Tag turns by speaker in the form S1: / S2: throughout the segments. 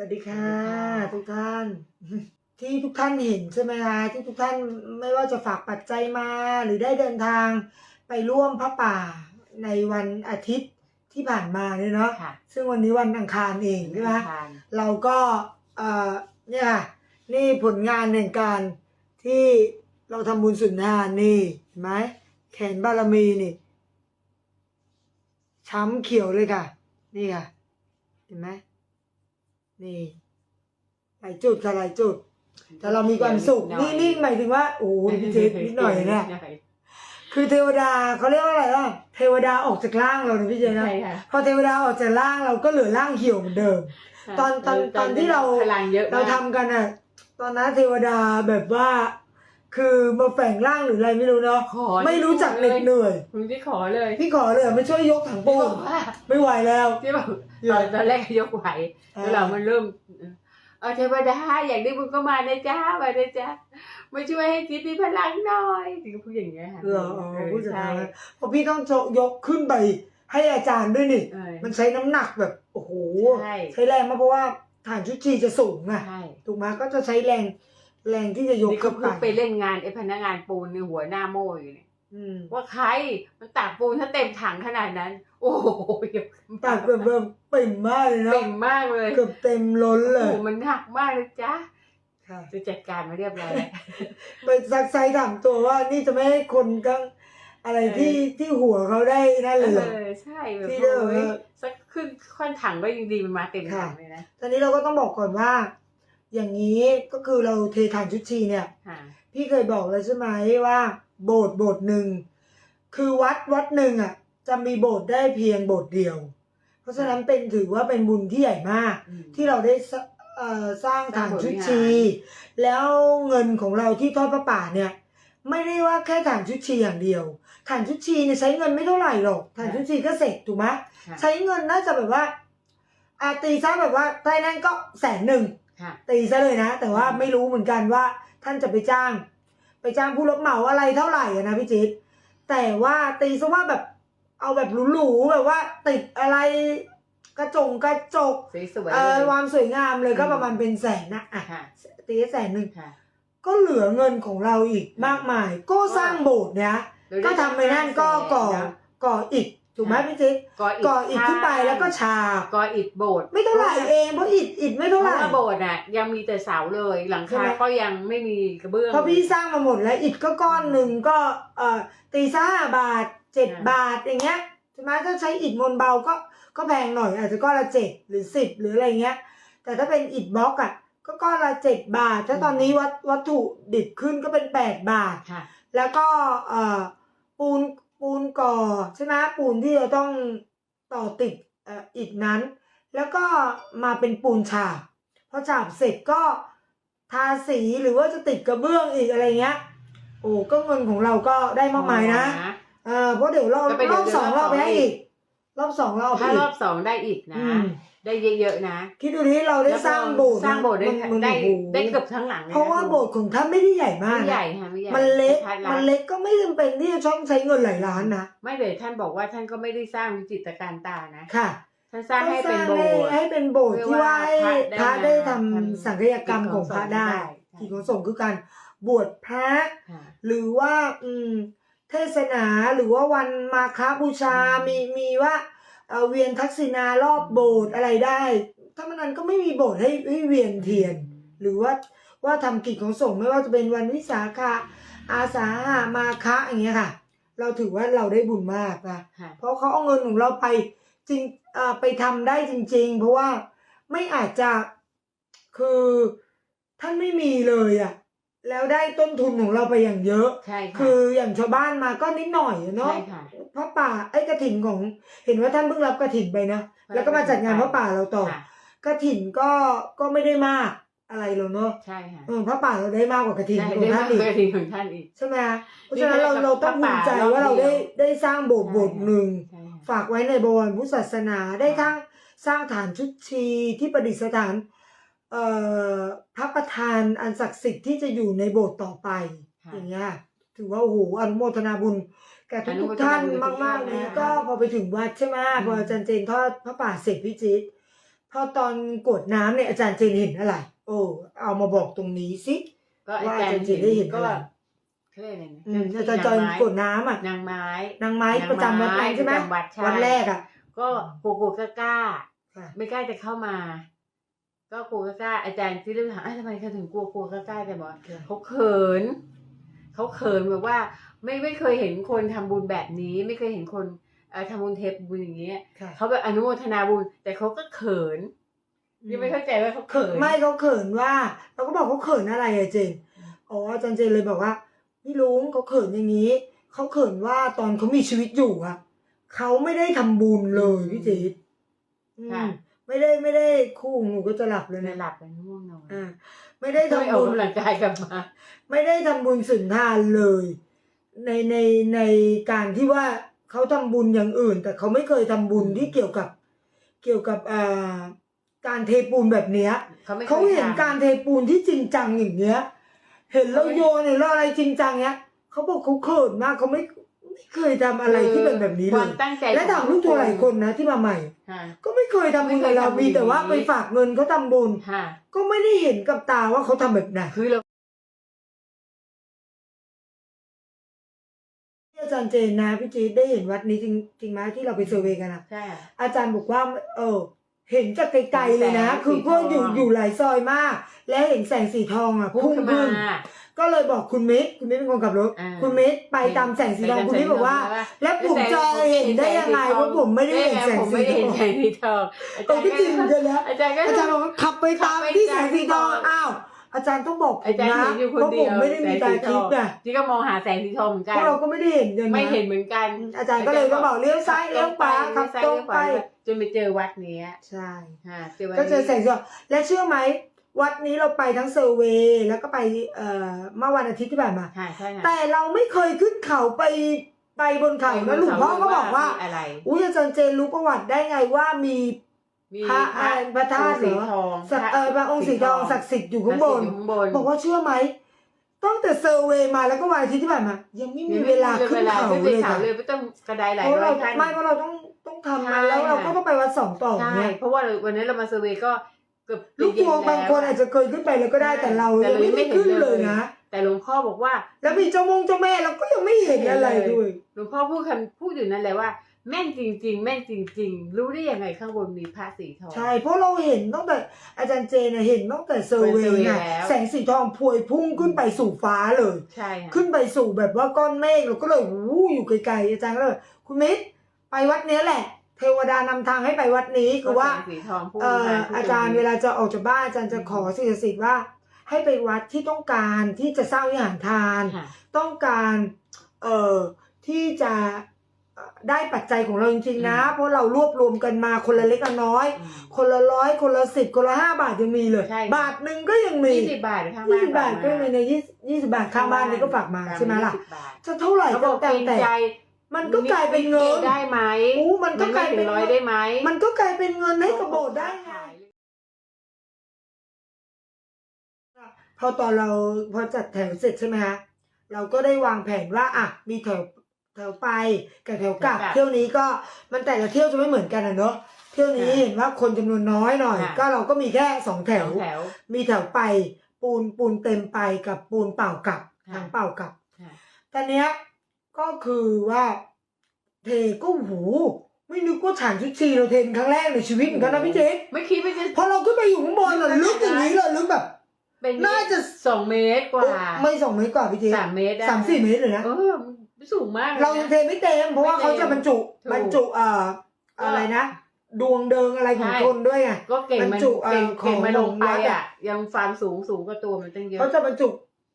S1: วัสดีค่ะ
S2: สวัสดีค่ะ
S1: ทุกท่าน ที่ทุกท่านเห็นใช่ไหมคะที่ทุกท่านไม่ว่าจะฝากปัจจัยมาหรือได้เดินทางไปร่วมพระป่าในวันอาทิตย์ที่ผ่านมาเนี่ยเนาะ
S2: ค่ะ
S1: ซึ่งวันนี้วันอังคารเองใช่ไหม
S2: ทาน
S1: เราก็เอ่อเนี่ยค่ะนี่ผลงานแห่งการที่เราทำบุญสุนทานนี่เห็นไหมแขนบารมีนี่ช้ำเขียวเลยค่ะ นี่ค่ะ เห็นไหม นี่หลายจุดค่ะหลายจุด แต่เรามีความสุขนี่นี่หมายถึงว่าโอ้ยพี่เจนิดหน่อยเนี่ยคือเทวดาเขาเรียกว่าอะไรล่ะเทวดาออกจากร่างเรานะพี่เจนะ
S2: ใช่ค่ะ
S1: พอเทวดาออกจากร่างเราก็เหลือร่างเหี่ยวเหมือนเดิม ตอนตอนตอนที่เรา
S2: พลังเยอะมก
S1: เราทำกันอะ ตอนนั้นเทวดาแบบว่า คือมาแฝงร่างหรืออะไรไม่รู้เนาะ
S2: ขอ
S1: ไม่รู้จักเหน็ดเหนื่อย
S2: คุณที่ขอเลย
S1: พี่ขอเลยอะมาช่วยยกถัง
S2: ที่
S1: ปู
S2: บ
S1: น
S2: อกว่า
S1: ไม่ไหวแล้ว
S2: ที่บอกตอนตอนแรกยกไหว
S1: อ่า
S2: แล้วเรามันเริ่มเออเทวดาอย่างนี้มึงก็มานะจ้ามานะจ้ามาช่วยให้จิตมีพลังหน่อยถึงพูดอย่างเงี้ยค่ะ
S1: เหรออ๋อ
S2: เออ
S1: ผู้จัด
S2: ใช่
S1: การเพราะพี่ต้องยกขึ้นไปให้อาจารย์ด้วยนี่
S2: เออ
S1: มันใช้น้ำหนักแบบโอ้โห
S2: ใช่
S1: ใช้แรงมากเพราะว่าฐานชุดชีจะสูงอะ
S2: ใช่
S1: ถูกไหมก็จะใช้แรง แรงที่จะยก
S2: นี่ก็
S1: ขึ้น
S2: เพิ่ง
S1: ไป
S2: ไปเล่นงานไอ้พนักงานปูนในหัวหน้าโม่อยู่เนี่ย
S1: อืม
S2: ว่าใครมันตักปูนถ้าเต็มถังขนาดนั้น โอ้โหยกขึ้น
S1: ตักแบบแบบปิ่มมากเลยเนาะ
S2: เต็มมากเลย
S1: เกือบเต็มล้นเล
S2: โอ้
S1: ย
S2: โหมันหนักมากเลยจ้า
S1: ค่ะ
S2: จะจัดการมาเรียบร้อยแล้ว
S1: ไปซักไซถามตัวว่านี่จะไม่ให้คนกังอะไร
S2: เออ
S1: ที่ที่หัวเขาได้นั่นเลยเหรอ
S2: เออใช่แบบ
S1: ที่เดิม
S2: โอ้ย
S1: เออ
S2: สักครึ่งค่อนถังก็ยังดีมันมาเต็มถัง
S1: ค่ะ
S2: เลยนะ
S1: ตอนนี้เราก็ต้องบอกก่อนว่า อย่างนี้ก็คือเราเทฐานชุดชีเนี่ย
S2: ค่ะ
S1: พี่เคยบอกเลยใช่ไหมว่า โบสถ์โบสถ์หนึ่งคือวัดวัดหนึ่งอะ จะมีโบสถ์ได้เพียงโบสถ์เดียว เพราะฉะนั้นเป็นถือว่าเป็นบุญที่ใหญ่มาก
S2: อืม
S1: ที่เราได้สเอ่อสร้างฐานชุดชี แล้วเงินของเราที่ทอดพระป่าเนี่ย ไม่ได้ว่าแค่ฐานชุดชีอย่างเดียวฐานชุดชีเนี่ยใช้เงินไม่เท่าไหร่หรอกฐานชุดชีก็เสร็จถูกไหม
S2: ค่ะ
S1: ใช้เงินน่าจะแบบว่าอาตีซะแบบว่าใต้นั้นก็แสนหนึ่ง
S2: ค่ะ
S1: ตีซะเลยนะ แต่ว่า
S2: อืม
S1: ไม่รู้เหมือนกันว่าท่านจะไปจ้าง ไปจ้างผู้รับเหมาอะไรเท่าไหร่อะนะพี่จิ๊ดแต่ว่าตีซะว่าแบบเอาแบบหรูๆแบบว่าติดอะไรกระจงกระจก
S2: สวยๆ
S1: เอ่อ
S2: เลย
S1: ความสวยงามเลยก็
S2: อืม
S1: ประมาณเป็นแสนนะอะ
S2: ค่ะ
S1: ตีแสนหนึ่ง
S2: ค่ะ
S1: ก็เหลือเงินของเราอีกมากมาย ก็สร้างโบสถ์เนี่ยก็ทำไปนั่นก็ก่อก่ออิฐ ถูกไหมพี่จิ๊ด
S2: ก่ออิฐ
S1: ก่ออิฐขึ้นไปแล้วก็ฉาบ
S2: ก่ออิฐโบสถ์
S1: ไม่เท่าไหร่เองเพราะอิฐอิฐไม่
S2: เพ
S1: เท่า
S2: ราะ
S1: ไหร่
S2: ว่าโบสถ์อะยังมีแต่เสาเลยหลัง
S1: ใช่
S2: คา
S1: ไหม
S2: ก็ยังไม่มีกระเบื้อง
S1: เพราะพี่สร้างมาหมดแล้วอิฐก็ก้อนหนึ่งก็เอ่อตีซะห้าบาทเจ็ด
S2: อ่า
S1: บาทอย่างเงี้ยใช่ไหมถ้าใช้อิฐมวลเบาก็ก็แพงหน่อยอาจจะก้อนละเจ็ดหรือสิบหรืออะไรเงี้ย แต่ถ้าเป็นอิฐบล็อกอะก็ก้อนละเจ็ดบาท ถ้าตอนนี้วัตวัตถุดิบขึ้นก็เป็นแปดบาท
S2: ค่ะ
S1: แล้วก็เอ่อปูน ปูนก่อใช่ไหมปูนที่เราต้องต่อติดเอ่ออิฐนั้น แล้วก็มาเป็นปูนฉาบพอฉาบเสร็จก็ทาสีหรือว่าจะติดกระเบื้องอีกอะไรเงี้ย โอ้ก็เงินของเราก็ได้มากมายนะเออเพราะเดี๋ยวรอบ
S2: ก็ไป
S1: ร
S2: เดี๋
S1: อ
S2: ยว
S1: บสอง
S2: เดี๋ยว
S1: รอบไป
S2: รอบ
S1: ให้
S2: สองอี
S1: อีก
S2: ก
S1: รอบสองรอบไป
S2: ถ้า
S1: อี
S2: รอกบสองได้อีกนะ
S1: อืม
S2: ได้เยอะๆนะ
S1: คิดดูที่เราได้สร้างโบสถ์
S2: สร้างโบสถ์ได้
S1: มันมัน
S2: ได้
S1: โอ้โห
S2: ได้เกือบทั้งหลังลยน
S1: เพราะว่าโบสถ์ของท่านไม่ได้ใหญ่มาก
S2: ไม่
S1: นะ
S2: ใหญ่ค่ะไม่ใหญ่
S1: มันเล็ก
S2: ระทัดรัด
S1: มันเล็กก็ไม่จำเป็นที่จะต้องใช้เงินหลายล้านนะ
S2: ไม่เลยท่านบอกว่าท่านก็ไม่ได้สร้างวิจิตรการตานะ
S1: ค่ะ
S2: ท่านสร้างให้เป็นโบสถ์
S1: ให้เป็นโบสถ์
S2: เพื่อ
S1: ที่ว่าให้
S2: ว่า
S1: พ
S2: พ
S1: ระ
S2: ระ
S1: ได้
S2: ได้
S1: ทำ
S2: มาทำ
S1: สังคยกรรมของพระได้
S2: กิ
S1: กิ
S2: จ
S1: จ
S2: ข
S1: ข
S2: อ
S1: องง
S2: ส
S1: ส
S2: ง
S1: ง
S2: ฆ์
S1: ฆ์คือการบวชพระ
S2: ค่ะ
S1: หรือว่าอืมเทศนาหรือว่าวันมาคบูชา
S2: อืม
S1: มีมีว่า เอ่อเวียนทักษิณารอบโบสถ์อะไรได้ ถ้ามันนั้นก็ไม่มีโบสถ์ให้ให้เวียนเทียน หรือว่าว่าทำกิจของสงฆ์ไม่ว่าจะเป็นวันวิสาขะอาสาหามาคะอย่างเงี้ยค่ะ เราถือว่าเราได้บุญมากนะ
S2: ค่ะ
S1: เพราะเขาเอาเงินของเราไปจริงเอ่อไปทำได้จริง ๆ เพราะว่าไม่อาจจะคือท่านไม่มีเลยอะ แล้วได้ต้นทุนของเราไปอย่างเยอะ
S2: ใช่ค่ะ
S1: คืออย่างชาวบ้านมาก็นิดหน่อยอะเนาะ
S2: ใช่ค่ะ
S1: พระป่าไอ้กระถินของ เห็นว่าท่านเพิ่งรับกระถินไปนะแล้วก็มาจัดงานพระป่าเราต่อ
S2: ค่ะ
S1: กระถินก็ก็ไม่ได้มากอะไรหรอกเนาะ
S2: ใช่ค่ะ
S1: เออพระป่าเราได้มากกว่ากระถิน
S2: ได้
S1: ของ
S2: ได้
S1: ท่ามา
S2: นก
S1: อีก
S2: เวทีของท่านอีก
S1: ใช่ไหมคะเพราะฉะนั้นเรา
S2: นี่
S1: เราต้องภูมิใจว่าเราได้ได้สร้างโบสถ์โบสถ์หนึ่ง
S2: ใช่ค่ะ
S1: ฝากไว้ในบวรพุทธศาสนาได้ทั้งสร้างฐานชุดชีที่ประดิษฐานเอ่อ พระประธานอันศักดิ์สิทธิ์ที่จะอยู่ในโบสถ์ต่อไป
S2: ค่ะ
S1: อย่างเงี้ยถือว่าโอ้โหอนุโมทนาบุญแก่ทุก
S2: อนุ
S1: ทุ
S2: โม
S1: ก
S2: ทนา
S1: ท่าน
S2: บุญทุก
S1: มากๆ
S2: ท่าน
S1: นี้
S2: นะคะ
S1: ก็พอไปถึงวัดใช่ไหม
S2: อืม
S1: พออาจารย์เจนทอดพระป่าเสร็จพิจิตรพอตอนกรวดน้ำเนี่ยอาจารย์เจนเห็นอะไร โอ้เอามาบอกตรงนี้สิ
S2: ก็อาจารย์
S1: ว่าอาจารย์จะได้เห็น
S2: ก็
S1: อะไร
S2: เขาเรียกอะไรนะ
S1: อืมอาจารย์จอยกรวดน้ำอะ
S2: นางไม้
S1: นางไม้ประจำวัดนั้นใช่ไหม
S2: ประจำวัดใช่
S1: วันแรกอะ
S2: ก็โกโก้กล้า
S1: ค่ะ
S2: ๆไม่กล้าจะเข้ามา ก็กลัวกล้าๆอาจารย์ที่เรื่องถามอ้าวทำไมเขาถึงกลัวกลัวกล้าๆแต่บอกว่าเขาเขินเขาเขินแบบว่า ไม่ไม่เคยเห็นคนทำบุญแบบนี้ ไม่เคยเห็นคนเอ่อทำบุญเทปบุญอย่างเงี้ย
S1: ค่ะ
S2: เขาแบบอนุโมทนาบุญ แต่เขาก็เขินยังไม่เข้าใจว่าเขา
S1: เขิ
S2: เขิ
S1: น
S2: น
S1: ไม่เขาเขินว่า เราก็บอกเขาเขินอะไรอะเจนอ๋ออาจารย์เจนเลยบอกว่าพี่ลุงเขาเขินอย่างนี้เขาเขินว่าตอนเขามีชีวิตอยู่อะเขาไม่ได้ทำบุญเลยพี่เจนอืม
S2: ค่ะ
S1: ไม่ได้ไม่ได้คู่ของหนูก็จะหลับเลย
S2: ไม่
S1: นะ
S2: หลับกันง่วงนอน
S1: อ่าไม่ได้
S2: ไม่
S1: ทำ
S2: เอา
S1: บุญ
S2: กำลังกายกลับมา
S1: ไม่ได้ทำบุญสุนทานเลย ในในในการที่ว่าเขาทำบุญอย่างอื่น แต่เขาไม่เคยทำบุญที่เกี่ยวกับ เกี่ยวกับอ่าการเทปูนแบบเนี้ย
S2: เขาไม่คย
S1: เขาเห็น
S2: ทำ
S1: การเทปูนที่จริงจังอย่างเงี้ย เห็นเราโยนเห็นเราอะไรจริงจังเนี้ยเขาบอกเขาเขินมากเขาไม่ไม่ เคยทำอะไรที่เป็นแบบนี้เล
S2: ควายมตั้งใจ
S1: และถามลูกทัวร์หลายคนนะที่มาใหม่
S2: ค่ะ
S1: ก็ไม่เคยทำบุญกับเรา
S2: ไม่เคยทำบุญ
S1: มีแต่ว่าไปฝากเงินเขาทำบุญ
S2: ค่ะ
S1: ก็ไม่ได้เห็นกับตาว่าเขาทำแบบไหน
S2: คือเรา
S1: อาจารย์เจนนะพี่จีดได้เห็นวัดนี้จริงจริงไหมที่เราไปเซอร์เวย์กันอะ
S2: ใช่
S1: อาจารย์บอกว่า เออ เห็นจากไกลๆเลยนะ
S2: แสงสี
S1: คือพวกอยู่
S2: ทอง
S1: อยู่หลายซอยมาก และเห็นแสงสีทองอะ
S2: พุ่
S1: พุ่
S2: ง
S1: ง
S2: ขึ้น
S1: ขึ้
S2: มาน
S1: ก็เลยบอกคุณมิตรคุณมิตรเป็นคนขับรถ
S2: อ่า
S1: คุณมิตรไปตามแสงสีทองคุณมิตรบอกว่า แล้วผมจะเห็นได้ยังไงเพราะผมไม่ได้เห็นแสง
S2: ผม
S1: สี
S2: ไม่ได้
S1: ท
S2: เห็
S1: อนง
S2: แสงสีทองอา
S1: เอ
S2: จาร
S1: อ
S2: ย์
S1: พี่
S2: ก็
S1: จริงเดี๋ยวนะ
S2: อาจารย์ก็
S1: อาจารย์บอกว่าขับไปตามที่แสงสีทองอ้าวอาจารย์ต้องบอกผม
S2: อาจารย์
S1: นะ
S2: เห็นอยู่คน
S1: เพราะ
S2: เดี
S1: ผ
S2: ยว
S1: มไม่ได้มีตาทิพย์ไง
S2: ที่ก็มองหาแสงสีทองเหมือน
S1: พ
S2: กั
S1: วนกเราก็ไม่ได้เห็นกันนะ
S2: ไม่เห็นเหมือนกัน
S1: อาจารย์ก็เลยก็บอกเลี้ยวซ้ายเลี้ยวขวาขับ
S2: ซ้าย
S1: ตรง
S2: เลี้ยวข
S1: ไป
S2: วาจนไปเจอวัดเนี้ย
S1: ใช่
S2: ค่ะเจอวัด
S1: ก็เจอ
S2: นี้
S1: แสงสีทองและเชื่อไหม วัดนี้เราไปทั้งเซอร์เวย์แล้วก็ไปเอ่อเมื่อวันอาทิตย์ที่ผ่านมา
S2: ค่ะใช่ค่ะ
S1: แต่เราไม่เคยขึ้นเขาไปไปบนเขานะหลวงพ่อก็บอกว่า
S2: มีอะไร
S1: อุ้ยอาจารย์เจนรู้ประวัติได้ไงว่ามี
S2: มี
S1: พระอ่าพระธาตุเหรอ
S2: สีทอง
S1: สักเออพระองค์สีทองศักดิ์สิทธิ์อยู่ข้างบน
S2: อยู่ข้างบน
S1: บอกว่าเชื่อไหมตั้งแต่เซอร์เวย์มาแล้วก็วันอาทิตย์ที่ผ่านมา ยังไม่มีเวลาขึ้นเขา
S2: ขึ้น
S1: เล
S2: ไป
S1: ย
S2: เขา
S1: ค่ะ
S2: เลยไม่ต้องกระไดหลาย
S1: เพราะ
S2: ร้อ
S1: เรา
S2: ยขั้น
S1: ไม่เพราะเราต้องต้องทำมัน
S2: ใช่
S1: แล้วเราก็
S2: ค่ะ
S1: ต้องไปวัดสองต่อ
S2: ใช่
S1: เนี่ย
S2: เพราะว่าวันนี้เรามาเซอร์เวย์ก็ เกือบ
S1: ลูกทัวร์บางคนอาจจะเคยขึ้นไปแล้วก็ได้แต่เรา
S2: แต่
S1: ยัง
S2: เรา
S1: ไม่
S2: ยังไม่
S1: ได้
S2: เห็น
S1: ขึ้น
S2: เลย
S1: เลยนะ
S2: แต่หลวงพ่อบอกว่า
S1: แล้วมีเจ้ามงเจ้าแม่เราก็ยังไม่เห็นอะไรด้วย
S2: หลวงพ่อพูดคำพูดอยู่นั่นแหละว่า แม่นจริง ๆ แม่นจริง ๆ รู้ได้ยังไงข้างบนมีพระสีทอง
S1: ใช่เพราะเราเห็นตั้งแต่อาจารย์เจนะเห็นตั้งแต่เซอร์เว
S2: เป็นเซอร์
S1: ย์
S2: เวย์
S1: ไง
S2: แล้ว
S1: แสงสีทองพวยพุ่งขึ้นไปสู่ฟ้าเลย
S2: ใช่ค่ะ
S1: ขึ้นไปสู่แบบว่าก้อนเมฆเราก็เลยวู้อยู่ไกลๆอาจารย์ก็เลยคุณมิตรไปวัดเนี้ยแหละ เทวดานำทางให้ไปวัดนี้คือว่า
S2: แสงสีทองพุ่ง
S1: เอ่อ
S2: มาพุ่ง
S1: อาจารย์เวลาจะออกจากบ้านอาจารย์จะขอสิ่งศักดิ์สิทธิ์ว่า ให้ไปวัดที่ต้องการที่จะสร้างวิหารทาน
S2: ค่ะ
S1: ต้องการเอ่อที่จะเอ่อได้ปัจจัยของเราจริงๆนะ
S2: อืม
S1: เพราะเรารวบรวมกันมาคนละเล็กละน้อย
S2: อืม
S1: คนละร้อยคนละสิบคนละห้าบาทยังมีเลย
S2: ใช่
S1: บาทหนึ่งก็ยังมี
S2: ยี่สิบบาทข้าง
S1: ยี่
S2: บ้าน
S1: สิบบาทก็ยังมีในยี่ยี่สิบบาทข้างบ้านนี่ก็ฝากมาใช่ไหมล่ะ
S2: ยี่สิบบาท
S1: จะเท่าไหร่
S2: เขาบ
S1: ก็
S2: อก
S1: แต่
S2: เกรง
S1: แต่
S2: ใจ
S1: มันก็กลายเป็นเงิน
S2: ได้ไหม
S1: อู้มันก็
S2: มัน
S1: ก
S2: ไม่
S1: ลาย
S2: ถึ
S1: เป็น
S2: งร้อยได้ไหม
S1: มันก็กลายเป็นเงินให้กับโบสถ์ได้ไงพอตอนเราพอจัดแถวเสร็จใช่ไหมฮะเราก็ได้วางแผนว่าอะมีแถวแถวไปกับแถวกลับ
S2: แถวกลับ
S1: เที่ยวนี้ก็มันแต่ละเที่ยวจะไม่เหมือนกันอะเนอะเที่ยวนี้
S2: ค่ะ
S1: เห็นว่าคนจำนวนน้อยหน่อย
S2: ค่ะ
S1: ก็เราก็มีแค่สองแถ
S2: แถ
S1: ว
S2: วแถว
S1: มีแถวไปปูนปูนเต็มไปกับปูนเปล่ากลับ
S2: ค่ะ
S1: ทางเปล่ากลับ
S2: ค่ะ
S1: ตอนเนี้ยก็คือว่า เทก็โอ้โหูไม่นึกว่าฐานชุดชีเราเทนครั้งแรกในชีวิตเหมือนกันนะพี่เจ๊
S2: ไม่คิดว่าจะ
S1: พอเราขึ้นไปอยู่ข้างบนอะลึกอย่างนี้เลยลึกแบบ
S2: เป็น
S1: น่าจะ
S2: สองเมตรกว่า
S1: ไม่สองเมตรกว่าพี่เจ๊
S2: สามเมตรได้
S1: สามสี่เมตรเลยนะ
S2: เออมันสูงมากลยนะ
S1: เรายังเทไม่เต็มเพราะว่า
S2: ไม่เต็ม
S1: เขาจะบรรจุ
S2: ถูก
S1: บรรจุเอ่อ
S2: ก็
S1: อะไรนะดวงเดิงอะไรของ
S2: ใช่
S1: คนด้วยไง
S2: ก็เก่งมัน
S1: บรรจุเอ่อ
S2: เก่งเก่งมา
S1: ของ
S2: ลงไป
S1: วัดอะ
S2: อะ ยังความสูงสูงกว่าตัวมันตั้งเยอะ
S1: เขาจะบรรจุ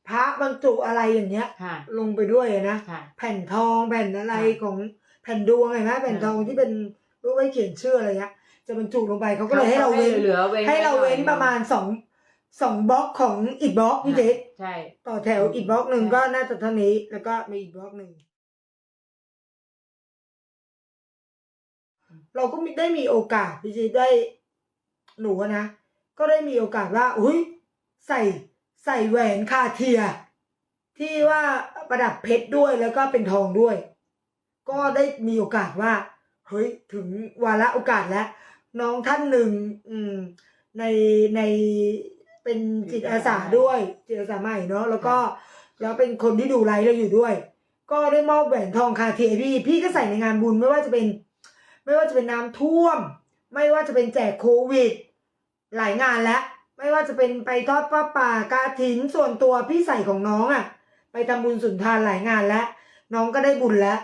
S1: พระบรรจุอะไรอย่างเงี้ย
S2: ค่ะ
S1: ลงไปด้วยอะนะ
S2: ค่ะ
S1: แผ่นทองแผ่นอะไร
S2: ค่ะ
S1: ของ แผ่นดวงไงนะแผ่นทองที่เป็นรูปไว้เขียนชื่ออะไรเงี้ยจะบรรจุลงไปเขาก็เลยให้เราเว้น
S2: เหลือเว้น
S1: ให้เราเว้น
S2: ไหอย
S1: ประมาณสองสองบล็อกของอีกบล็อกพี่เจ๊
S2: ใช่
S1: ต่อแถวอีกบล็อกหนึ่ง
S2: ใช่
S1: ก็น่าจะเท่านี้แล้วก็มีอีกบล็อกหนึ่งเราก็มีได้มีโอกาสพี่เจ๊ได้หนูอะนะก็ได้มีโอกาสว่าอุ้ยใส่ใส่แหวนคาเทีย ที่ว่าประดับเพชรด้วยแล้วก็เป็นทองด้วย ก็ได้มีโอกาสว่าเฮ้ยถึงวาระโอกาสแล้ว น้องท่านหนึ่งอืมในในเป็นจิตอาสาด้วยจิตอาสาใหม่เนาะแล้วก็แล้วเป็นคนที่ดูไลฟ์เราอยู่ด้วย ก็ได้มอบแหวนทองคาเทียพี่พี่ก็ใส่ในงานบุญไม่ว่าจะเป็น ไม่ว่าจะเป็นน้ำท่วม ไม่ว่าจะเป็นแจกโควิด หลายงานแล้วไม่ว่าจะเป็นไปทอดป้าป่ากาถินส่วนตัวพี่ใส่ของน้องอะ่ะ ไปทำบุญสุนทานหลายงานแล้ว น้องก็ได้บุญแล้ว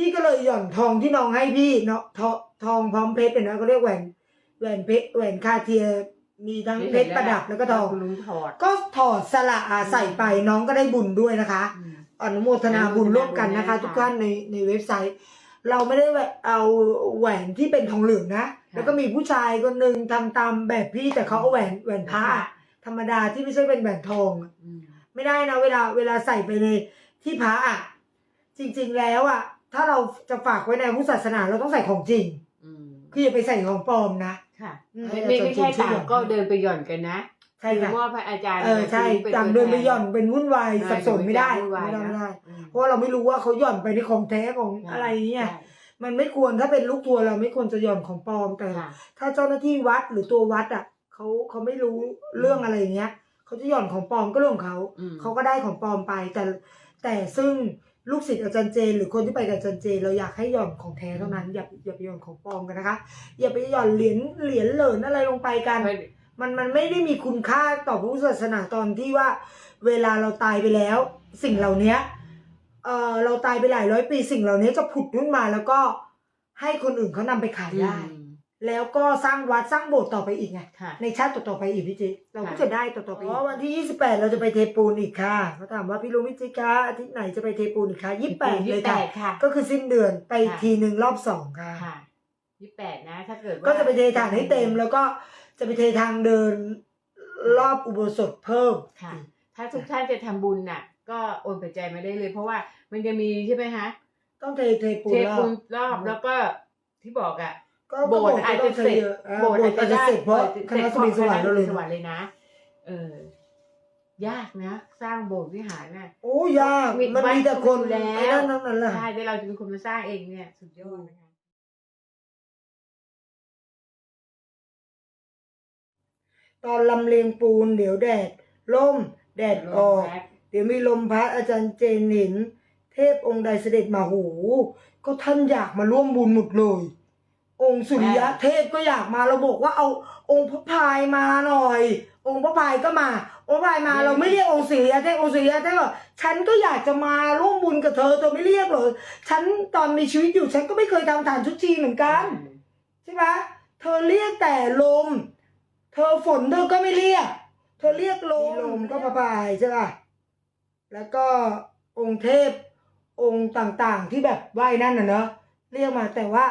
S1: พี่ก็เลยหย่อนทองที่น้องให้พี่เนาะทองทองพร้อมเพชรเนี่ยนะก็เรียกแหวนแหวนเพชรแหวนคาเทียมีทั้งเพชรประดับแล้วก็ทอง
S2: คุณลุงถอด
S1: ก็ถอดสละอาใส่ไปน้องก็ได้บุญด้วยนะคะ
S2: อืม
S1: อนุโมทนาบุญร่วมกันนะคะ
S2: อนุโมทนาบุญนะคะ
S1: ทุกท่านในในเว็บไซต์ เราไม่ได้เอาแหวนที่เป็นทองเหลืองนะ แล้วก็มีผู้ชายคนหนึ่งทำตามแบบพี่แต่เขาเอาแหวนแหวนพระธรรมดาที่ไม่ใช่เป็นแหวนทองอะ
S2: อืม
S1: ไม่ได้นะเวลาเวลาใส่ไปในที่พระอะ จริง ๆแล้วอะ ถ้าเราจะฝากไว้ในพุทธศาสนาเราต้องใส่ของจริง
S2: อืม
S1: คืออย่าไปใส่ของปลอมนะ
S2: ค่ะ
S1: อืม
S2: ไม่ไม่ไม่ใช่
S1: อาจารย์
S2: ต่าง
S1: ช่วย
S2: ก็เดินไปหย่อนกันนะ
S1: ใช่ค่ะ
S2: อว่าพระอาจารย์
S1: เออใช่
S2: ป็
S1: ต่าง
S2: ตัว
S1: เดินไป
S2: แท
S1: หย่อนเป็นวุ่นวาย
S2: ใช่
S1: สับสนไม่ได้
S2: วุ่นวาย
S1: ไม่ได้ไม่ได้
S2: อืม
S1: เพราะว่าเราไม่รู้ว่าเขาหย่อนไปในของแท้ของอะไรเนี่ย
S2: ใช่
S1: มันไม่ควรถ้าเป็นลูกทัวร์เราไม่ควรจะหย่อนของปลอมแต่
S2: ค่ะ
S1: ถ้าเจ้าหน้าที่วัดหรือตัววัดอะเขาเขาไม่รู้เรื่องอะไรอย่างเงี้ยเขาจะหย่อนของปลอมก็เรื่องของเขา
S2: อืม
S1: เขาก็ได้ของปลอมไปแต่แต่ซึ่ง ลูกศิษย์อาจารย์เจน หรือคนที่ไปกับอาจารย์เจนเราอยากให้หย่อนของแท้เท่านั้น อย่าอย่าไปหย่อนของปลอมกันนะคะ อย่าไปหย่อนเหรียญเหรียญเหริญอะไรลงไปกัน มันมันไม่ได้มีคุณค่าต่อพระพุทธศาสนาตอนที่ว่า เวลาเราตายไปแล้ว สิ่งเหล่านี้เออเราตายไปหลายร้อยปีสิ่งเหล่านี้จะผุดขึ้นมาแล้วก็ให้คนอื่นเขานำไปขายได้
S2: อืม
S1: แล้วก็สร้างวัดสร้างโบสถ์ต่อไปอีกไง
S2: ค่ะ
S1: ในชาติต่อๆไปอีกพี่จิ๊กเราก็
S2: ค่ะ
S1: จะได้ต่อๆไปอีกวันที่ 28 เราจะไปเทปูนอีกค่ะเขาถามว่าพี่ลุงพี่จิ๊กคะอาทิตย์ไหนจะไปเทปูนอีกคะ28 เลยค่ะ
S2: ค่ะ
S1: ก็คือสิ้นเดือนไป
S2: ค่ะ
S1: ทีหนึ่งรอบสองค่ะ
S2: ค่ะยี่แปดนะ ถ้าเกิดว่า
S1: ก็จะไปเทฐานให้เต็ม แล้วก็จะไปเททางเดินรอบอุโบสถเพิ่ม
S2: ค่ะ ถ้าทุกท่านจะทำบุญน่ะ ก็โอนปัจจัยมาได้เลย เพราะว่ามันจะมีใช่ไหมคะ
S1: ต้องเทเทปู
S2: เท
S1: นรอ
S2: ปู
S1: บ
S2: นรอบแล้วก็ที่บอกอะ
S1: ก็
S2: โบสถ์อาจจะเสร็จ
S1: โบสถ์อาจจะเสร็จเพราะคณะสมิสวรรค์เราเลย
S2: สวรรค์เลยนะ เออ ยากนะ สร้างโบสถ์วิหารน่ะ
S1: โอ้ยาก
S2: มี
S1: มันมีแต่คน
S2: วัดอยู่แล้ว
S1: ไอ้นั่นนั่นนั่นแหละ
S2: ใช่แต่เราจะเป็นคนมาสร้างเองเนี่ย สุดยอดนะคะ
S1: ตอนลำเลียงปูนเดี๋ยวแดดล่มแดดออก
S2: แป๊บ
S1: เดี๋ยวมีลมพัดอาจารย์เจนเห็น เทพองค์ใดเสด็จมาโหก็ท่านอยากมาร่วมบุญหมดเลย องค์สุริยะเทพก็อยากมาเราบอกว่าเอาองค์พระพายมาหน่อย องค์พระพายก็มา องค์พระพายมาเราไม่เรียกองค์สุริยะเทพองค์สุริยะเทพบอกฉันก็อยากจะมาร่วมบุญกับเธอเธอไม่เรียกเหรอฉันตอนมีชีวิตอยู่ฉันก็ไม่เคยทำฐานทุกทีเหมือนกันใช่ไหมเธอเรียกแต่ลม เธอฝนเธอก็ไม่เรียก เธอเรียกลมลมก็ประพายใช่ป่ะแล้วก็องค์เทพองค์ต่างๆที่แบบไหว้นั่นน่ะเนอะเรียกมาแต่ว่า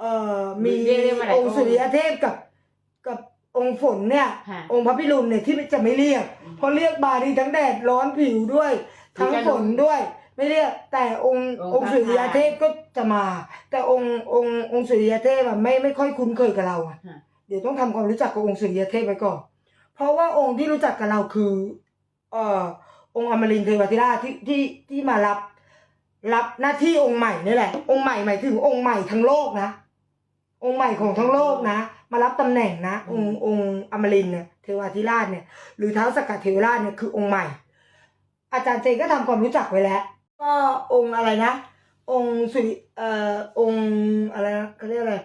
S1: เอ่อมี
S2: เรียกเรียกมาหลาย
S1: อ
S2: องค์
S1: ค์สุริยเทพกับ กับองค์ฝนเนี่ย
S2: ค่ะ
S1: องค์พระพิรุณเนี่ยที่จะไม่เรียก
S2: อืม
S1: เพราะเรียกบาดีทั้งแดดร้อนผิวด้วย ทั้ง
S2: มีการ
S1: ฝนด้วย ไม่เรียกแต่องค์
S2: องค์
S1: องค์
S2: พระ
S1: สุริย
S2: พาย
S1: เทพก็จะมา แต่องค์องค์องค์สุริยเทพอะไม่ไม่ค่อยคุ้นเคยกับเราอะ
S2: ค่ะ
S1: เดี๋ยวต้องทำความรู้จักกับองค์สุริยเทพไว้ก่อนเพราะว่าองค์ที่รู้จักกับเราคือเอ่อองค์อมรินทร์เทวทิราชที่ที่ที่มารับ รับหน้าที่องค์ใหม่นี่แหละ องค์ใหม่หมายถึงองค์ใหม่ทั้งโลกนะ องค์ใหม่ของทั้งโลกนะ มารับตำแหน่งนะ องค์องค์อมรินทร์เนี่ยเทวทิราชเนี่ย หรือเท้าวสกกัดเทวราชเนี่ยคือองค์ใหม่ อาจารย์เจก็ทำความรู้จักไว้แล้ว ก็องค์อะไรนะ องค์สุริเอ่อองค์อะไรนะเขาเรียกอะไร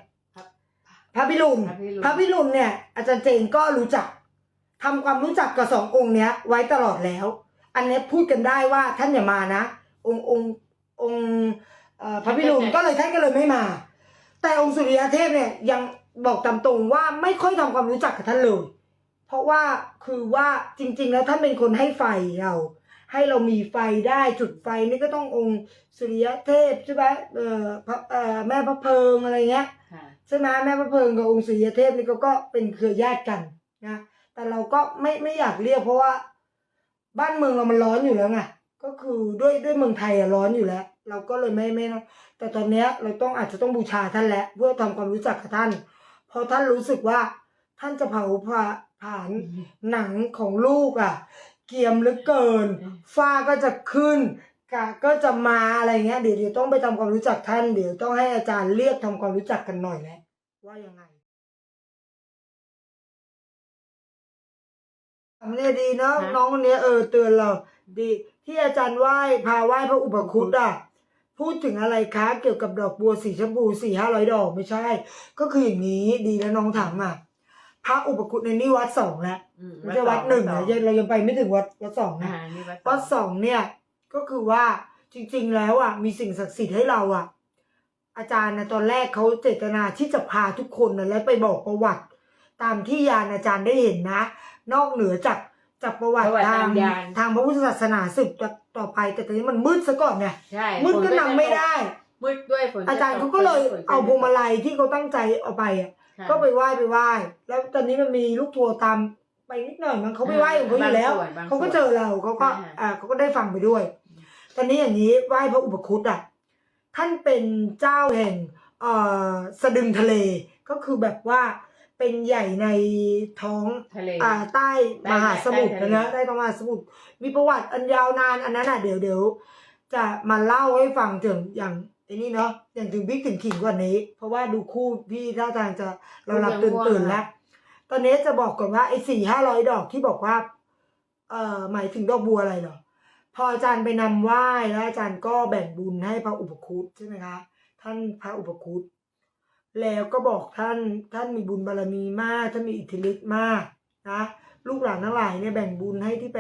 S1: พระพิรุณ
S2: พระพิรุณ
S1: พระพิรุณเนี่ย อาจารย์เจนก็รู้จักทำความรู้จักกับสององค์เนี้ย ไว้ตลอดแล้ว อันเนี้ยพูดกันได้ว่าท่านอย่ามานะ องค์องค์องค์เอ่อพระพิรุณก็เลยท่านก็เลยไม่มา แต่องค์สุริยเทพเนี่ยยังบอกตามตรงว่าไม่ค่อยทำความรู้จักกับท่านเลย เพราะว่าคือว่าจริง ๆ แล้วท่านเป็นคนให้ไฟเรา ให้เรามีไฟได้จุดไฟนี่ก็ต้ององค์สุริยเทพใช่ไหมเอ่อพระเอ่อแม่พระเพลิงอะไรเงี้ย
S2: ค่ะ
S1: ใช่ไหมแม่พระเพลิงกับองค์สุริยเทพนี่ก็ก็เป็นเครือญาติกันนะแต่เราก็ไม่ไม่อยากเรียกเพราะว่า บ้านเมืองเรามันร้อนอยู่แล้วไงก็คือด้วยด้วยเมืองไทยอะร้อนอยู่แล้ว เราก็เลยไม่ไม่นะ แต่ตอนนี้เราต้องอาจจะต้องบูชาท่านแล้วเพื่อทำความรู้จักกับท่าน เพราะท่านรู้สึกว่าท่านจะเผาผ่านหนังของลูกอะ เกียมหรือเกิน ฝ้าก็จะขึ้นกะก็จะมาอะไรเงี้ยเดี๋ยวเดี๋ยวต้องไปทำความรู้จักท่านเดี๋ยวต้องให้อาจารย์เรียกทำความรู้จักกันหน่อยแหละว่ายังไงทำเนี่ยดีเนาะน้องคนนี้เออเตือนเราดีที่อาจารย์ไหว้พาไหว้พระอุปคุตอะ พูดถึงอะไรคะเกี่ยวกับดอกบัวสีชมพูสี่ห้าร้อยดอกไม่ใช่ ก็คืออย่างนี้ดีแล้วน้องถามอะพระอุปคุตในนี่วัดสองแล้ว
S2: อื
S1: ไม่ใช่วัดหนึ่งนะยังเรายังไปไม่ถึงวัดวัดสองนะ
S2: อ่านี่วัด
S1: วัดสองเนี่ย ก็คือว่าจริง ๆ แล้วอะมีสิ่งศักดิ์สิทธิ์ให้เราอะ อาจารย์นะตอนแรกเขาเจตนาที่จะพาทุกคนนะแล้วไปบอกประวัติ ตามที่ยานอาจารย์ได้เห็นนะ นอกเหนือจากจากประวัติ
S2: ประวัติ
S1: ทา
S2: ตางมยาน
S1: ทางพระพุทธศาสนาสืบ ต่อไปแต่ตอนนี้มันมืดซะก่อนเนี่ย
S2: ใช่
S1: มืดก็นำไม่ได้
S2: มืดด้วยฝน
S1: อาจารย์เขาก็เลยเอาพวงมาลัยที่เขาตั้งใจเอาไปอะก็ไปไหว้ไปไหว้แล้วตอนนี้มันมีลูกทัวร์ตามไปนิดหน่อยมันเขาไปไหว้ของเขาอยู่แล้วเขาก็เจอเราเขาก็อ่าเขาก็ได้ฟังไปด้วย ตอนนี้อย่างนี้ไหว้พระอุปคุตอะท่านเป็นเจ้าแห่งเอ่อสะดึงทะเลก็คือแบบว่า เป็นใหญ่ในท้อง
S2: ทะเล
S1: อ่าใต้
S2: ใต้
S1: มหาสมุทร
S2: ใต้ทะเล
S1: นะใต้ท้องมหาสมุทรมีประวัติอันยาวนานอันนั้นอะเดี๋ยวเดี๋ยวจะมาเล่าให้ฟังถึงอย่างไอ้นี่เนาะอย่างถึงบิ๊กถึงขิงกว่านี้ เพราะว่าดูคู่พี่ท่าทางจะเราหลับตื่นตื่นๆแล้ว ตอนนี้จะบอกก่อนว่าไอ้สี่ห้าร้อยดอกที่บอกว่า เอ่อหมายถึงดอกบัวอะไรเหรอ พออาจารย์ไปนำไหว้แล้วอาจารย์ก็แบ่งบุญให้พระอุปคุตใช่ไหมคะ ท่านพระอุปคุต แล้วก็บอกท่านท่านมีบุญบารมีมาก ท่านมีอิทธิฤทธิ์มากนะลูกหลานทั้งหลายเนี่ยแบ่งบุญให้ที่ไป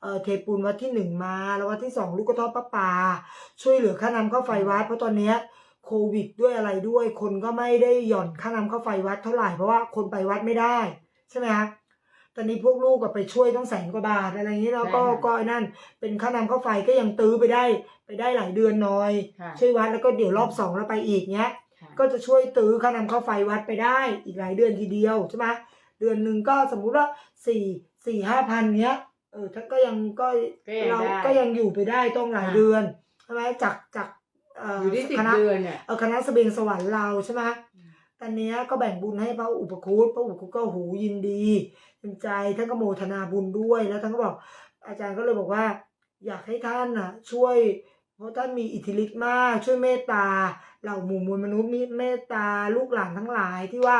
S1: เอ่อเทปูนวัดที่หนึ่งมาแล้ววัดที่สองลูกกระทอดพระป่าช่วยเหลือค่าน้ำค่าไฟวัดเพราะตอนเนี้ยโควิดด้วยอะไรด้วย คนก็ไม่ได้หย่อนค่าน้ำค่าไฟวัดเท่าไหร่เพราะว่าคนไปวัดไม่ได้ใช่ไหมคะตอนนี้พวกลูกก็ไปช่วยต้องแสนกว่าบาทอะไรอย่างนี้แล้วก็
S2: ใช่ค่ะ
S1: ก็ไอ้นั่น เป็นค่าน้ำค่าไฟก็ยังตื้อไปได้ไปได้หลายเดือนหน้อย
S2: ค่ะ
S1: ช่วยวัดแล้วก็เดี๋ยวรอบสองแล้วไปอีกเนี้ย
S2: ค่ะ
S1: ก็จะช่วยตื้อค่าน้ำค่าไฟวัดไปได้อีกหลายเดือนทีเดียวใช่ไหมเดือนหนึ่งก็สมมุติว่าสี่สี่ห้าพันเนี้ยเออท่านก็ยังก็
S2: ก็ยัง
S1: เรา
S2: ได้
S1: ก็ยังอยู่ไปได้ต้องหลาย
S2: ค่ะ
S1: เดือนใช่ไหมจากจากเอ่อ
S2: อยู่ที่สิบ
S1: คณะ
S2: เดือนเนี่ย
S1: เออคณะเสบียงสวรรค์เราใช่ไหม
S2: อืม
S1: ตอนเนี้ยก็แบ่งบุญให้พระอุปคุตพระอุปคุตก็หูยินดีเต็มใจท่านก็โมทนาบุญด้วยแล้วท่านก็บอก อาจารย์ก็เลยบอกว่า อยากให้ท่านน่ะ ช่วย เพราะท่านมีอิทธิฤทธิ์มากช่วยเมตตาเหล่าหมู่มวลมนุษย์มีเมตตาลูกหลานทั้งหลายที่ว่า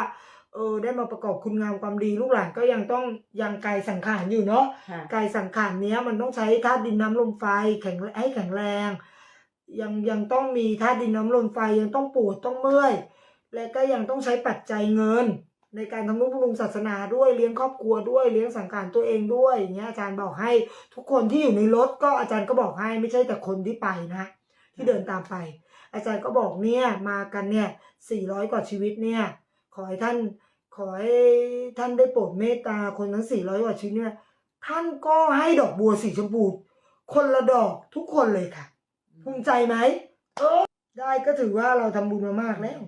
S1: เออได้มาประกอบคุณงามความดีลูกหลานก็ยังต้องยังกายสังขารอยู่เนาะ
S2: ค่ะ
S1: กายสังขารเนี้ยมันต้องใช้ธาตุดินน้ำลมไฟแข็งให้แข็งแรง ยังยังต้องมีธาตุดินน้ำลมไฟยังต้องปวดต้องเมื่อย และก็ยังต้องใช้ปัจจัยเงิน ในการทำนุบำรุงศาสนาด้วยเลี้ยงครอบครัวด้วยเลี้ยงสังขารตัวเองด้วยอย่างเงี้ยอาจารย์บอกให้ทุกคนที่อยู่ในรถก็อาจารย์ก็บอกให้ไม่ใช่แต่คนที่ไปนะที่เดินตามไป อาจารย์ก็บอกเนี่ยมากันเนี่ยสี่ร้อยกว่าชีวิตเนี่ย ขอให้ท่านขอให้ท่านได้โปรดเมตตาคนทั้งสี่ร้อยกว่าชีวิตเนี่ย ท่านก็ให้ดอกบัวสีชมพูคนละดอกทุกคนเลยค่ะภูมิใจไหมเออได้ก็ถือว่าเราทำบุญมามากแล้ว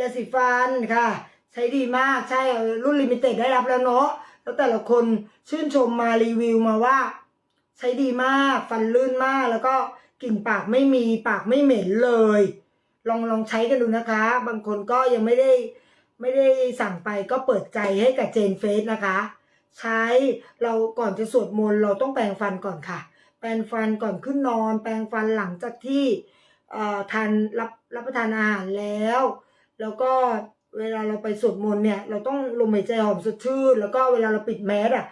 S1: ยาสีฟันค่ะ ใช้ดีมากใช่รุ่นลิมิเต็ดได้รับแล้วเนาะแล้วแต่ละคนชื่นชมมารีวิวมาว่า ใช้ดีมากฟันลื่นมากแล้วก็กลิ่นปากไม่มีปากไม่เหม็นเลย ลองลองใช้กันดูนะคะ บางคนก็ยังไม่ได้ไม่ได้สั่งไปก็เปิดใจให้กับเจนเฟสนะคะ ใช้เราก่อนจะสวดมนต์เราต้องแปรงฟันก่อนค่ะ แปรงฟันก่อนขึ้นนอน แปรงฟันหลังจากที่ทานรับรับประทานอาหารแล้ว แล้วก็เวลาเราไปสวดมนต์เนี่ย เราต้องลมหายใจหอมสดชื่นแล้วก็เวลาเราปิดแมสอะ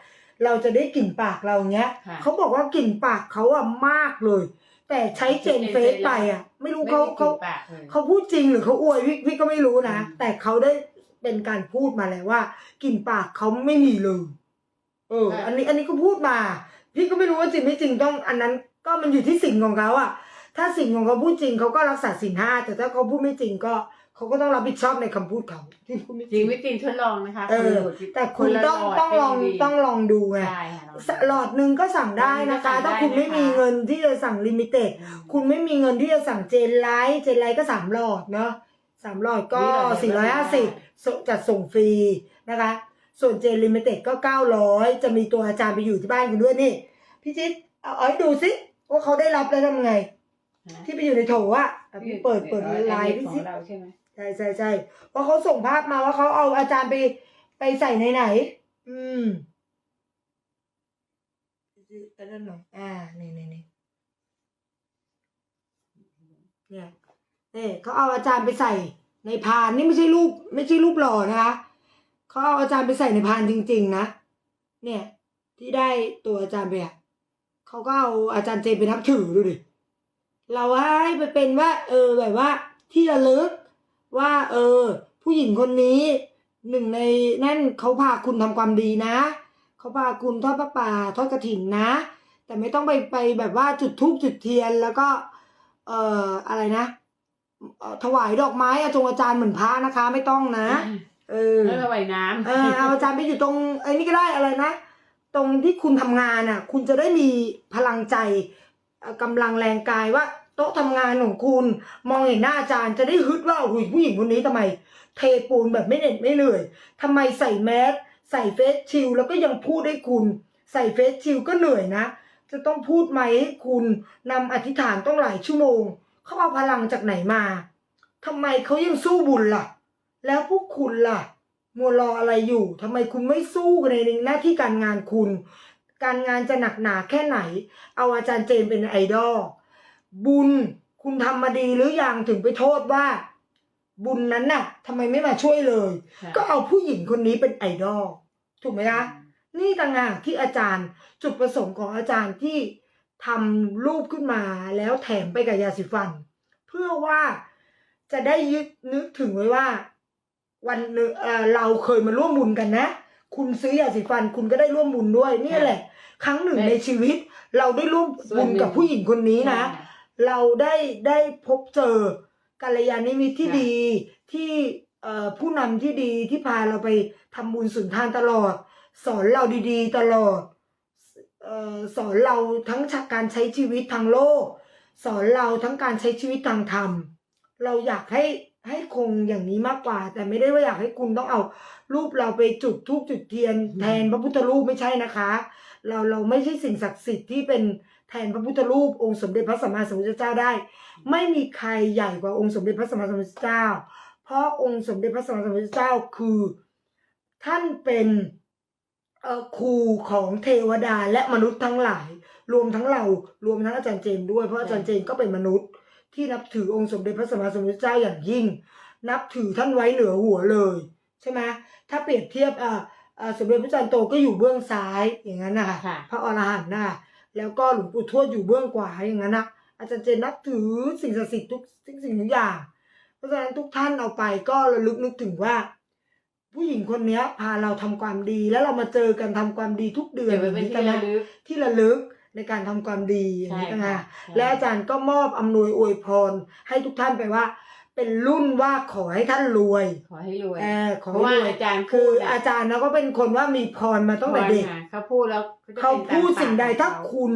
S1: เราจะได้กลิ่นปากเราเนี้ย
S2: ค่ะ
S1: เขาบอกว่ากลิ่นปากเขาอะมากเลย แต่ใช้เจนเฟสไปอะไม่รู้
S2: ไม่
S1: เขา
S2: มีก
S1: เขา
S2: ลิ่นปากเลย
S1: เขาพูดจริงหรือเขาอวยพี่พี่ก็ไม่รู้นะ
S2: อืม
S1: แต่เขาได้เป็นการพูดมาแล้วว่ากลิ่นปากเขาไม่มีเลยเออ อันนี้อันนี้ก็พูดมา พี่ก็ไม่รู้ว่าจริงไม่จริงต้อง อันนั้น ก็มันอยู่ที่สิ่งของเขาอะถ้าสิ่งของเขาพูดจริงเขาก็รักษาสิ่งห้าแต่ถ้าเขาพูดไม่จริงก็ เขาก็ต้องรับผิดชอบในคำพูดเขาที่พูดไม่
S2: จริงไม่จริงทดลองนะคะ
S1: เออ แต่คุณต้อง
S2: นละห
S1: ต้องลอง
S2: ให้ดี
S1: ต้องลองดูไง
S2: ใช่ค่ะ
S1: สหลอดหนึ่งก็สั่งได้นะคะ
S2: สั่งได้
S1: ถ้าคุณไม่
S2: นะคะ
S1: มีเงินที่จะสั่งลิมิเต็ด คุณไม่มีเงินที่จะสั่งเจนไลท์เจนไลท์ก็สามหลอดเนาะสามหลอดก็
S2: นี่
S1: สี่ร้อยห้าสิบจัดส่งฟรีนะคะ ส่วนเจนลิมิเต็ดก็เก้าร้อยจะมีตัวอาจารย์ไปอยู่ที่บ้านคุณด้วยนี่ พี่จิ๊ดเอาเอาให้ดูสิว่าเขาได้รับแล้วทำไง ที่ไปอยู่ในโถอะอะพี่เปิดเปิดไลน์พี่
S2: นี้ขอ
S1: จิ๊
S2: งเราใช่ไหม
S1: ช่ใช่ใช่เพราะเขาส่งภาพมาว่าเขาเอาอาจารย์ไปไปใส่ในไหน อืมอันนั้นหน่อยอ่านี่นี่นี่เนี่ยเนี่เขาเอาอาจารย์ไปใส่ในพานนี่ไม่ใช่รูป ไม่ใช่รูปหล่อนะคะเขาเอาอาจารย์ไปใส่ในพานจริง ๆ นะเนี่ย ที่ได้ตัวอาจารย์ไปอะเขาก็เอาอาจารย์เจนไปนับถือดูดิเราให้ไปเป็นว่า เออแบบว่า ที่ระลึก ว่า เออ ผู้หญิงคนนี้หนึ่งในนั่นเขาพาคุณทำความดีนะเขาพาคุณทอดพระป่าทอดกระถิ่นนะ แต่ไม่ต้องไปไปแบบว่าจุดธูปจุดเทียนแล้วก็ เอ่ออะไรนะเอ่อถวายดอกไม้อาจงอาจารย์เหมือนพระนะคะ ไม่ต้องนะเออ
S2: แล้วระบายน้ำ
S1: เออเอาอาจารย์ไปอยู่ตรงไอ้นี่ก็ได้อะไรนะตรงที่คุณทำงานอะ คุณจะได้มีพลังใจเอ่อกำลังแรงกายว่า โต๊ะทำงานของคุณ มองเห็นหน้าอาจารย์จะได้ฮึดว่าหุยผู้หญิงคนนี้ทำไม เทปูนแบบไม่เหน็ดไม่เหนื่อยทำไมใส่แมสใส่เฟสชิลแล้วก็ยังพูดให้คุณ ใส่เฟสชิลก็เหนื่อยนะ จะต้องพูดไหมให้คุณนำอธิษฐานต้องหลายชั่วโมง เขาเอาพลังจากไหนมาทำไมเขายังสู้บุญล่ะ แล้วพวกคุณล่ะมัวรออะไรอยู่ทำไมคุณไม่สู้กันในหน้าที่การงานคุณ การงานจะหนักหนาแค่ไหน เอาอาจารย์เจนเป็นไอดอล บุญคุณทำมาดีหรือยังถึงไปโทษว่า บุญนั้นน่ะทำไมไม่มาช่วยเลย
S2: ค่ะ
S1: ก็เอาผู้หญิงคนนี้เป็นไอดอลถูกไหมคะนี่ต่างหากที่อาจารย์จุดประสงค์ของอาจารย์ที่ทำรูปขึ้นมาแล้วแถมไปกับยาสีฟัน เพื่อว่าจะได้ยึดนึกถึงไว้ว่า วันหนึ่งเอ่อเราเคยมาร่วมบุญกันนะ คุณซื้อยาสีฟันคุณก็ได้ร่วมบุญด้วยนี่แหละ ครั้งหนึ่งในชีวิต เราได้ร่วมบุญกับผู้หญิงคนนี้นะ
S2: ค่
S1: เราได้ได้พบเจอกัลยาณมิตรที่
S2: ค่ะ
S1: ดีที่เอ่อผู้นำที่ดีที่พาเราไปทำบุญสุนทานตลอด สอนเราดีๆ ตลอดเอ่อสอนเราทั้งการใช้ชีวิตทางโลก สอนเราทั้งการใช้ชีวิตทางธรรม เราอยากให้ให้คงอย่างนี้มากกว่า แต่ไม่ได้ว่าอยากให้คุณต้องเอา รูปเราไปจุดธูปจุดเทียน แทนพระพุทธรูปไม่ใช่นะคะ เราเราไม่ใช่สิ่งศักดิ์สิทธิ์ที่เป็น แทนพระพุทธรูปองค์สมเด็จพระสัมมาสัมพุทธเจ้าได้ ไม่มีใครใหญ่กว่าองค์สมเด็จพระสัมมาสัมพุทธเจ้า เพราะองค์สมเด็จพระสัมมาสัมพุทธเจ้าคือ ท่านเป็นเอ่อครูของเทวดาและมนุษย์ทั้งหลาย รวมทั้งเรารวมทั้งอาจารย์เจนด้วยเพราะอาจารย์เจนก็เป็นมนุษย์ ที่นับถือองค์สมเด็จพระสัมมาสัมพุทธเจ้าอย่างยิ่ง นับถือท่านไว้เหนือหัวเลย ใช่ไหมถ้าเปรียบเทียบอ่าอ่าสมเด็จพระจันทร์โตก็อยู่เบื้องซ้ายอย่างนั้นนะคะ
S2: ค่ะ
S1: พระอรหันต์นะคะ แล้วก็หลวงปู่ทวดอยู่เบื้องขวาอย่างนั้นนะอาจารย์เจนนับถือสิ่งศักดิ์สิทธิ์ทุกสิ่งสิ่งทุกอย่าง เพราะฉะนั้นทุกท่านเอาไปก็ระลึกนึกถึงว่า ผู้หญิงคนเนี้ยพาเราทำความดี แล้วเรามาเจอกันทำความดีทุกเดือน
S2: เดี๋ยวไปเป็นที่ระลึก
S1: ที่ระลึกในการทำความดีอย่าง
S2: ใช่
S1: นี้ต่าง
S2: ค่ะ
S1: หาก
S2: ใช่
S1: และอาจารย์ก็มอบอำนวยอวยพรให้ทุกท่านไปว่า เป็นรุ่นว่าขอให้ท่านรวย
S2: ขอให้รวย
S1: เออขอ
S2: เพราะ
S1: ให้
S2: ว่าร
S1: วย
S2: อาจารย์
S1: คือ
S2: พูดะ
S1: อาจารย์นะก็เป็นคนว่ามีพรมาตั้งแต่เด็ก
S2: พรค่ะเขาพูดแล้วก็จะ
S1: เขา
S2: เป็นตม
S1: พูดสิ่งใด
S2: ปก
S1: ถ้า
S2: เข
S1: คุณ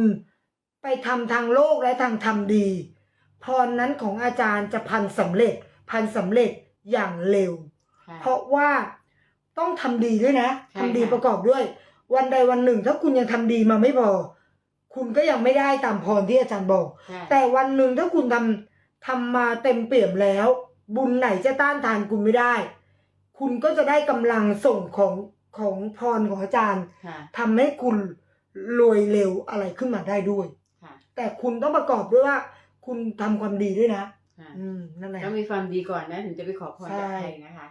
S1: ไปทำทางโลกและทางธรรมดี พรนั้นของอาจารย์จะพันสำเร็จ พันสำเร็จอย่างเร็ว
S2: ค่ะ
S1: เพราะว่าต้องทำดีด้วยนะ
S2: ใช่
S1: ทำดี
S2: ค่ะ
S1: ประกอบด้วย วันใดวันหนึ่ง ถ้าคุณยังทำดีมาไม่พอ คุณก็ยังไม่ได้ตามพรที่อาจารย์บอก
S2: ใช่
S1: แต่วันหนึ่งถ้าคุณทำ ทำมาเต็มเปี่ยมแล้ว บุญไหนจะต้านทานคุณไม่ได้ คุณก็จะได้กำลังส่งของของพรของอาจารย์
S2: ค่ะ
S1: ทำให้คุณรวยเร็วอะไรขึ้นมาได้ด้วย
S2: ค่ะ
S1: แต่คุณต้องประกอบด้วยว่า คุณทำความดีด้วยนะ
S2: ค่ะ
S1: อืมนั่นแหละ
S2: ต้องมีความดีก่อนนะ ถึงจะไปขอพรจาก
S1: ใช่
S2: ใครนะคะ